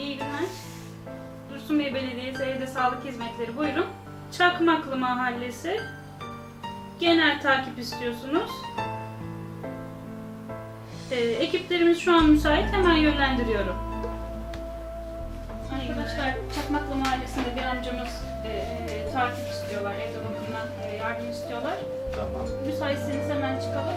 İyi günler. Dursun Bey Belediyesi Evde Sağlık Hizmetleri. Buyurun. Çakmaklı Mahallesi. Genel takip istiyorsunuz. Ee, ekiplerimiz şu an müsait. Hemen yönlendiriyorum. Arkadaşlar Çakmaklı Mahallesi'nde bir amcamız e, takip istiyorlar. Evde bakımdan e, yardım istiyorlar. Tamam. Müsaitseniz hemen çıkalım.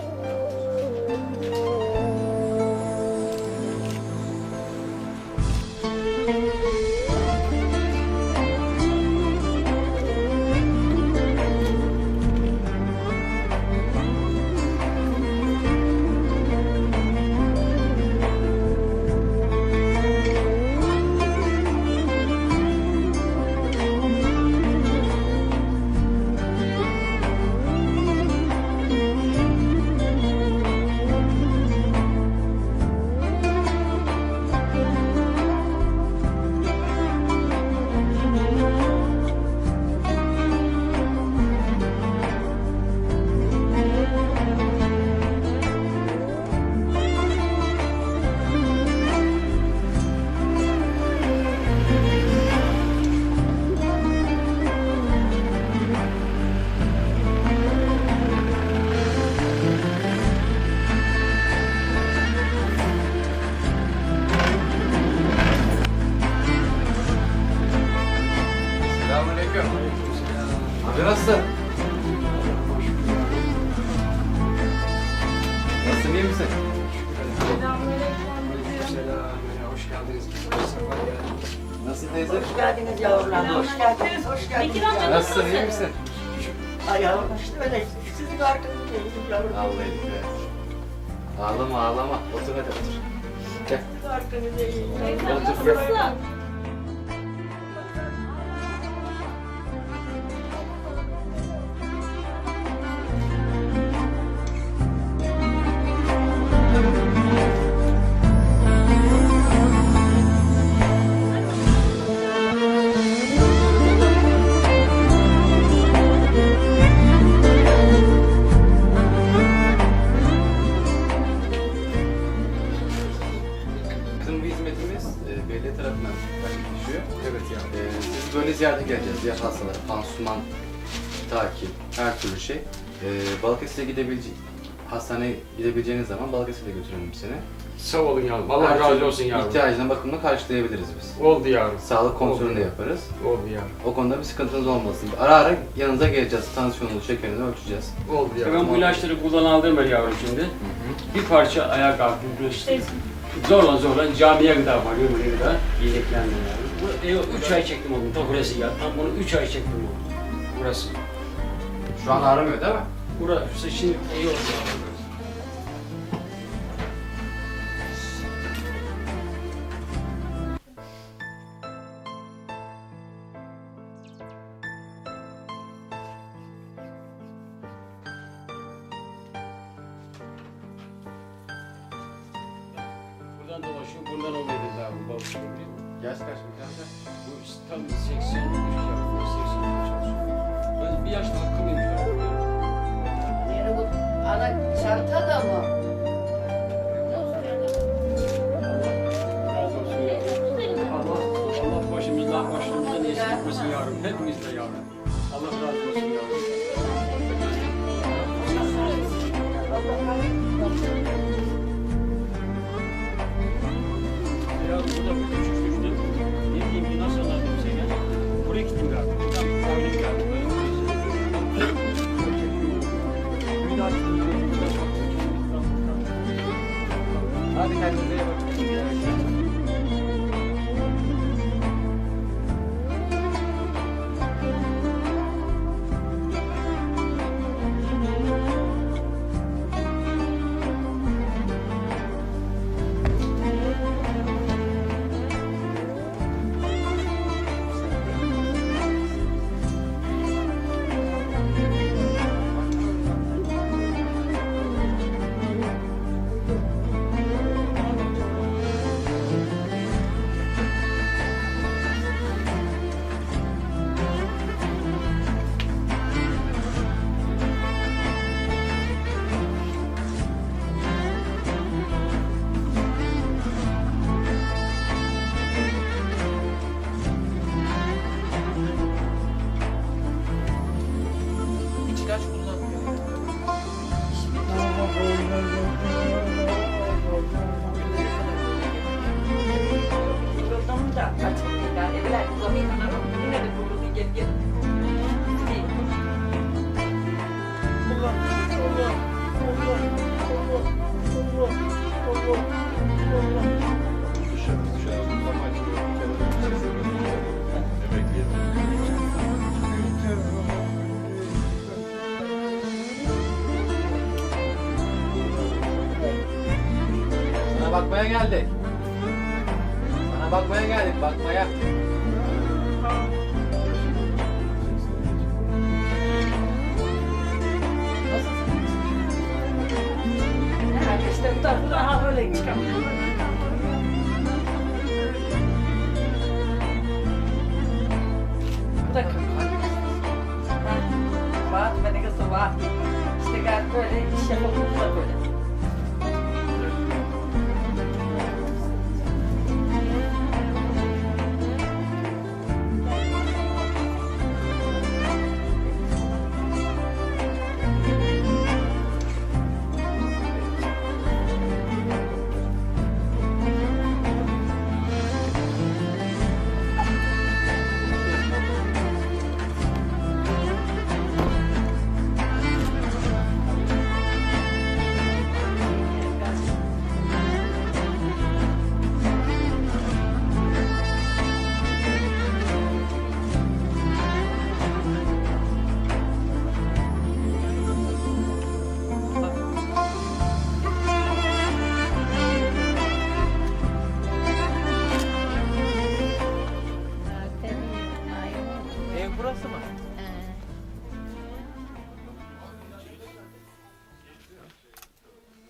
Amca nasılsın? Nasılsın iyi misin? Hoş geldiniz. Nasıl teyze? Hoş geldiniz yavrular. Hoş geldiniz. Hoş geldiniz. Bekir amca Nasılsın iyi misin? Ay yavrum işte öyle. Sizin arkanızdayım yavrum. Vallahi be. Ağlama ağlama. Otur hadi otur. Gel. Otur gel. Evet ya. E, siz böyle ziyarete geleceğiz. Ya hastalar, pansuman, takip, her türlü şey. E, Balıkesir'e gidebilece hastaneye gidebileceğiniz zaman Balıkesir'e götürelim seni. Sağ olun yavrum. Allah Her razı türlü olsun yavrum. İhtiyacına bakımla karşılayabiliriz biz. Oldu yavrum. Sağlık kontrolünü de yaparız. Oldu yavrum. O konuda bir sıkıntınız olmasın. Ara ara yanınıza geleceğiz. Tansiyonunuzu, şekerinizi ölçeceğiz. Oldu yavrum. Ben bu ilaçları kullanaldım ben yavrum şimdi. Bir parça ayağa kalktım, zorla zorla camiye kadar varıyorum buraya kadar. Yedeklendim yavrum. Bu 3 ay çektim onu, da burası ya. Tam bunu 3 ay çektim onu. Burası. Şu an aramıyor değil mi? Burası şimdi iyi oldu yavrum. Buradan dolaşıyor, buradan oluyor bu balık gibi. Yaş kaç mı? Bu işte tam 80 yavrum, 80 çalışıyor. Ben bir yaşta hakkımıyım yavrum. Yani bu ana çanta da mı? Allah, Allah başımızdan başımızdan esirgemesin yavrum. Hepimizle yavrum. Allah razı olsun yavrum. Ya Sana bakmaya geldik. Sana bakmaya geldik, bakmaya. Daha böyle çıkamıyor. Bu da kırk. Ha, Vaat beni kızı vaat. İşte gel böyle iş yapalım da böyle.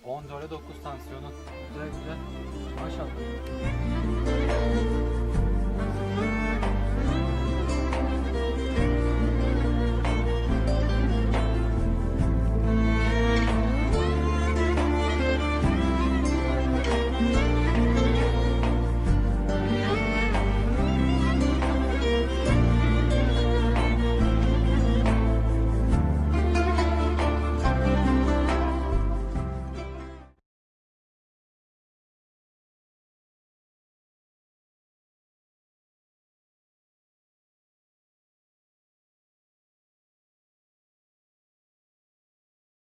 14'e 9 tansiyonu. Güzel güzel. Maşallah.